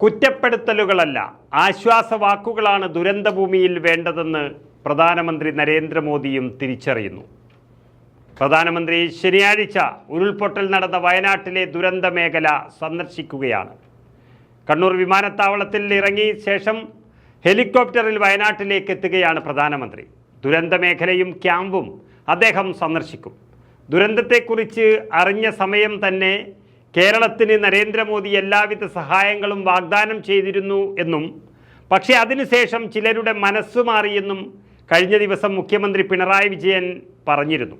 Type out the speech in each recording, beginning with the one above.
കുറ്റപ്പെടുത്തലുകളല്ല ആശ്വാസവാക്കുകളാണ് ദുരന്തഭൂമിയിൽ വേണ്ടതെന്ന് പ്രധാനമന്ത്രി നരേന്ദ്രമോദിയും തിരിച്ചറിയുന്നു. പ്രധാനമന്ത്രി ശനിയാഴ്ച ഉരുൾപൊട്ടൽ നടന്ന വയനാട്ടിലെ ദുരന്ത മേഖല സന്ദർശിക്കുകയാണ്. കണ്ണൂർ വിമാനത്താവളത്തിൽ ഇറങ്ങി ശേഷം ഹെലികോപ്റ്ററിൽ വയനാട്ടിലേക്ക് എത്തുകയാണ് പ്രധാനമന്ത്രി. ദുരന്ത മേഖലയും ക്യാമ്പും അദ്ദേഹം സന്ദർശിക്കും. ദുരന്തത്തെക്കുറിച്ച് അറിഞ്ഞ സമയം തന്നെ കേരളത്തിന് നരേന്ദ്രമോദി എല്ലാവിധ സഹായങ്ങളും വാഗ്ദാനം ചെയ്തിരുന്നു എന്നും പക്ഷേ അതിനുശേഷം ചിലരുടെ മനസ്സു മാറിയെന്നും കഴിഞ്ഞ ദിവസം മുഖ്യമന്ത്രി പിണറായി വിജയൻ പറഞ്ഞിരുന്നു.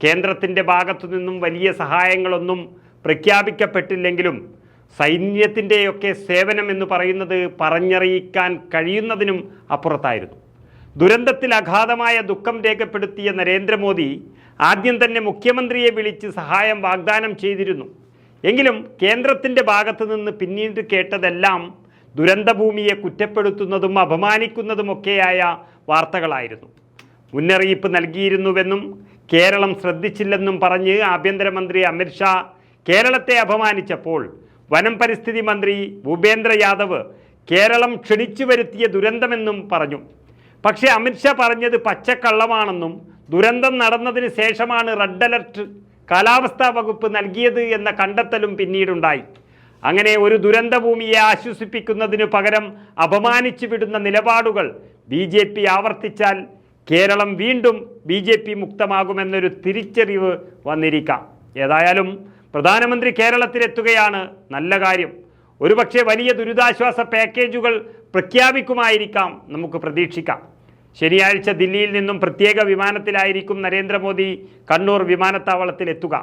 കേന്ദ്രത്തിന്റെ ഭാഗത്തു നിന്നും വലിയ സഹായങ്ങളൊന്നും പ്രഖ്യാപിക്കപ്പെട്ടില്ലെങ്കിലും സൈന്യത്തിന്റെയൊക്കെ സേവനം എന്ന് പറയുന്നത് പറഞ്ഞറിയിക്കാൻ കഴിയുന്നതിനും അപ്പുറത്തായിരുന്നു. ദുരന്തത്തിൽ അഗാധമായ ദുഃഖം രേഖപ്പെടുത്തിയ നരേന്ദ്രമോദി ആദ്യം തന്നെ മുഖ്യമന്ത്രിയെ വിളിച്ച് സഹായം വാഗ്ദാനം ചെയ്തിരുന്നു. എങ്കിലും കേന്ദ്രത്തിന്റെ ഭാഗത്തു നിന്ന് പിന്നീട് കേട്ടതെല്ലാം ദുരന്തഭൂമിയെ കുറ്റപ്പെടുത്തുന്നതും അപമാനിക്കുന്നതുമൊക്കെയായ വാർത്തകളായിരുന്നു. മുന്നറിയിപ്പ് നൽകിയിരുന്നുവെന്നും കേരളം ശ്രദ്ധിച്ചില്ലെന്നും പറഞ്ഞ് ആഭ്യന്തരമന്ത്രി അമിത്ഷാ കേരളത്തെ അപമാനിച്ചപ്പോൾ വനം പരിസ്ഥിതി മന്ത്രി ഭൂപേന്ദ്ര യാദവ് കേരളം ക്ഷണിച്ചു വരുത്തിയ ദുരന്തമെന്നും പറഞ്ഞു. പക്ഷേ അമിത്ഷാ പറഞ്ഞത് പച്ചക്കള്ളമാണെന്നും ദുരന്തം നടന്നതിന് ശേഷമാണ് റെഡ് അലർട്ട് കാലാവസ്ഥാ വകുപ്പ് നൽകിയത് എന്ന കണ്ടെത്തലും പിന്നീടുണ്ടായി. അങ്ങനെ ഒരു ദുരന്തഭൂമിയെ ആശ്വസിപ്പിക്കുന്നതിനു പകരം അപമാനിച്ചു വിടുന്ന നിലപാടുകൾ ബി ജെ പി ആവർത്തിച്ചാൽ കേരളം വീണ്ടും ബി ജെ പി മുക്തമാകുമെന്നൊരു തിരിച്ചറിവ് വന്നിരിക്കാം. ഏതായാലും പ്രധാനമന്ത്രി കേരളത്തിലെത്തുകയാണ് നല്ല കാര്യം. ഒരുപക്ഷെ വലിയ ദുരിതാശ്വാസ പാക്കേജുകൾ പ്രഖ്യാപിക്കുമായിരിക്കാം നമുക്ക് പ്രതീക്ഷിക്കാം. ശനിയാഴ്ച ദില്ലിയിൽ നിന്നും പ്രത്യേക വിമാനത്തിലായിരിക്കും നരേന്ദ്രമോദി കണ്ണൂർ വിമാനത്താവളത്തിൽ എത്തുക.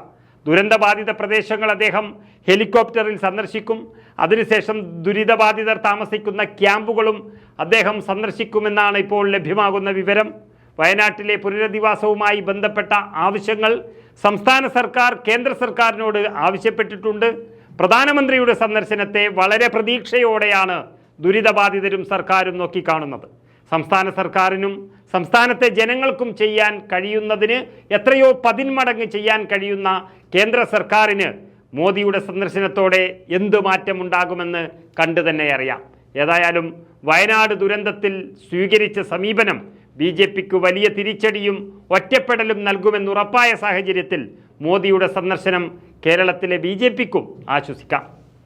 ദുരന്തബാധിത പ്രദേശങ്ങൾ അദ്ദേഹം ഹെലികോപ്റ്ററിൽ സന്ദർശിക്കും. അതിനുശേഷം ദുരിതബാധിതർ താമസിക്കുന്ന ക്യാമ്പുകളും അദ്ദേഹം സന്ദർശിക്കുമെന്നാണ് ഇപ്പോൾ ലഭ്യമാകുന്ന വിവരം. വയനാട്ടിലെ പുനരധിവാസവുമായി ബന്ധപ്പെട്ട ആവശ്യങ്ങൾ സംസ്ഥാന സർക്കാർ കേന്ദ്ര സർക്കാരിനോട് ആവശ്യപ്പെട്ടിട്ടുണ്ട്. പ്രധാനമന്ത്രിയുടെ സന്ദർശനത്തെ വളരെ പ്രതീക്ഷയോടെയാണ് ദുരിതബാധിതരും സർക്കാരും നോക്കിക്കാണുന്നത്. സംസ്ഥാന സർക്കാരിനും സംസ്ഥാനത്തെ ജനങ്ങൾക്കും ചെയ്യാൻ കഴിയുന്നതിന് എത്രയോ പതിന്മടങ്ങ് ചെയ്യാൻ കഴിയുന്ന കേന്ദ്ര സർക്കാരിന് മോദിയുടെ സന്ദർശനത്തോടെ എന്ത് മാറ്റമുണ്ടാകുമെന്ന് കണ്ടു തന്നെ അറിയാം. ഏതായാലും വയനാട് ദുരന്തത്തിൽ സ്വീകരിച്ച സമീപനം ബി ജെ പിക്ക് വലിയ തിരിച്ചടിയും ഒറ്റപ്പെടലും നൽകുമെന്നുറപ്പായ സാഹചര്യത്തിൽ മോദിയുടെ സന്ദർശനം കേരളത്തിലെ ബി ജെ പിക്കും ആശ്വസിക്കാം.